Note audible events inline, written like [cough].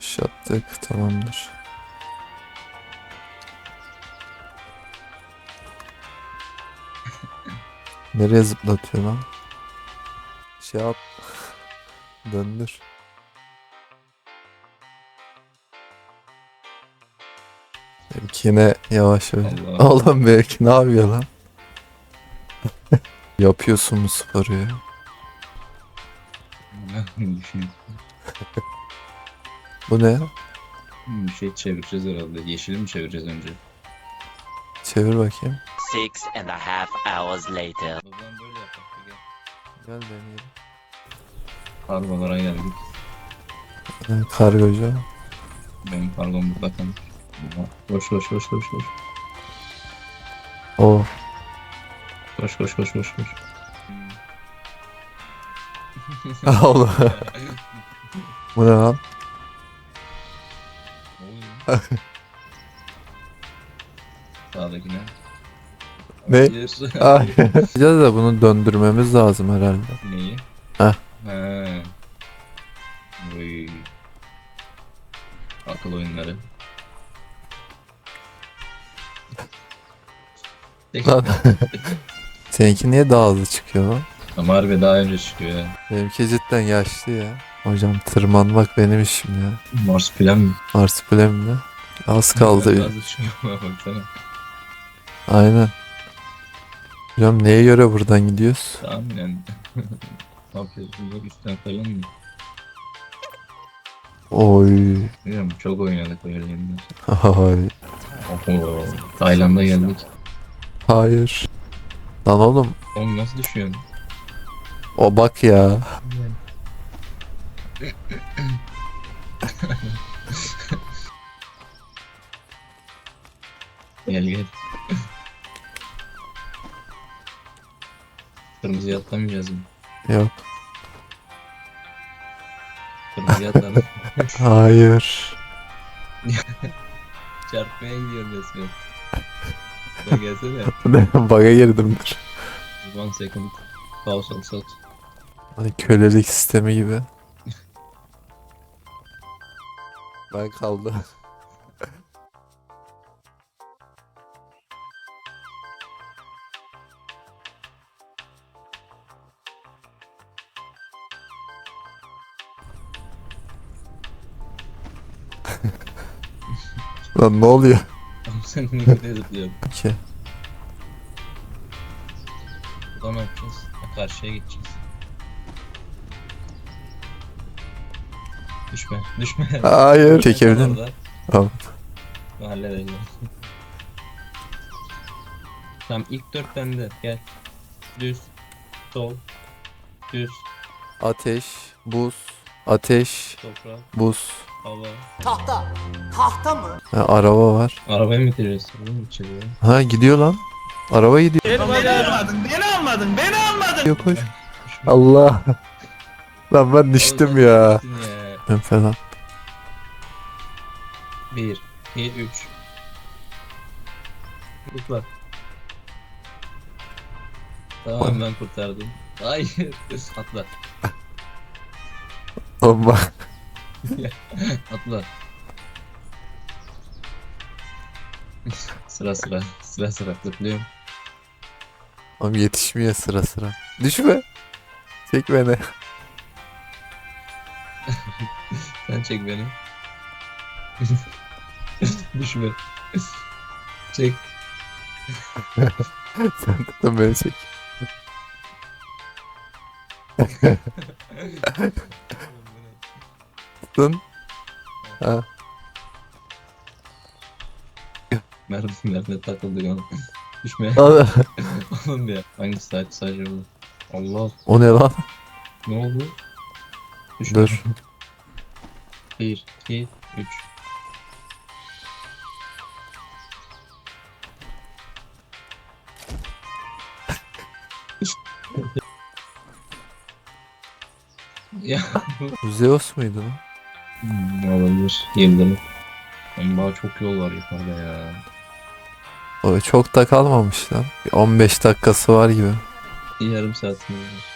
Başlattık tamamdır. Nereye zıplatıyor lan? Şey yap. [laughs] Döndür. Yine yavaş yavaş. [laughs] Allah. Oğlum belki ne yapıyor lan? [laughs] Yapıyorsun bu sporu ya. Düşün. Bu ne? Bir şey çevireceğiz herhalde. Yeşili mi çevireceğiz önce? Çevir bakayım. Six and a half hours later. O zaman böyle yapalım. Gel. Gel deneyelim. Kargolara geldik. Evet, kargocu. Benim kargom burada kalmış. Koş koş koş koş koş. O. Koş koş koş koş koş. [laughs] Oğlum. Bu ne lan? Sağdakine. Ne? Hayır. [laughs] Ay. [laughs] Gideceğiz de bunu döndürmemiz lazım herhalde. Neyi? Heh. He. Oy. Akıl oyunları. Lan. Seninki niye daha hızlı çıkıyor lan? Ama harbi daha önce çıkıyor ya. Benimki cidden yaşlı ya. Hocam tırmanmak benim işim ya. Mars plan mı? Marsupilami Az kaldı. Biraz da çıkıyor baksana. Aynen. Hocam neye göre buradan gidiyoruz? Tahminen. ne yapıyorsun? Yok üstten falan mı? Oy. Bilmiyorum çok oynadık öyle yerinde. Ay. Oho. Tayland'a geldik. Hayır. Lan oğlum Oğlum nasıl düşüyorsun? o bak ya. Gel gel. Kırmızıya atlamayacağız mı? Yok. Kırmızıya atladık. [laughs] Hayır. [laughs] Çarpmaya gidiyorum resmen. Bak gelsene. [laughs] Baga girdim dur. One second. Pause on shot. Hani kölelik sistemi gibi. Ben kaldım. Lan ne oluyor sen niye zıplıyorsun? ki? Buradan ne yapacağız? Karşıya geçeceğiz. Düşme, düşme. Hayır. Orada. Tamam. Halledeceğim. tamam ilk dört bende. Gel. Düz. Sol. Düz. Ateş, buz, ateş, Toprak. buz. Hava. Tahta. Tahta mı? Ha, araba var. Arabayı mı bitiriyorsun? Ha gidiyor lan. Araba gidiyor. Beni almadın, beni almadın, beni almadın. Yok koş. Allah. [laughs] Lan ben düştüm ya. Düştün ya. Ben falan. Bir, iki, üç. Zıpla. Tamam ben kurtardım. Hayır. [laughs] Atla. Bak. [laughs] Atla. sıra sıra. Sıra sıra zıplıyorum. Oğlum yetişmiyor sıra sıra. Düşme. Çek beni. Sen çek beni. [laughs] Düşme. çek. [laughs] Sen tutun beni çek. [laughs] Tutun. Ha. Merve, Merve takıldı ya. Düşme. Oğlum ya. Hangisi sadece sadece bu? Allah. O ne lan? Ne oldu? Düşme. Dur. Bir, iki, üç. ya Zeus muydu lan? Hmm, olabilir. Yıldırım. Ama daha çok yol var yukarıda ya. O çok da kalmamış lan. Bir 15 dakikası var gibi. Yarım saatimiz var.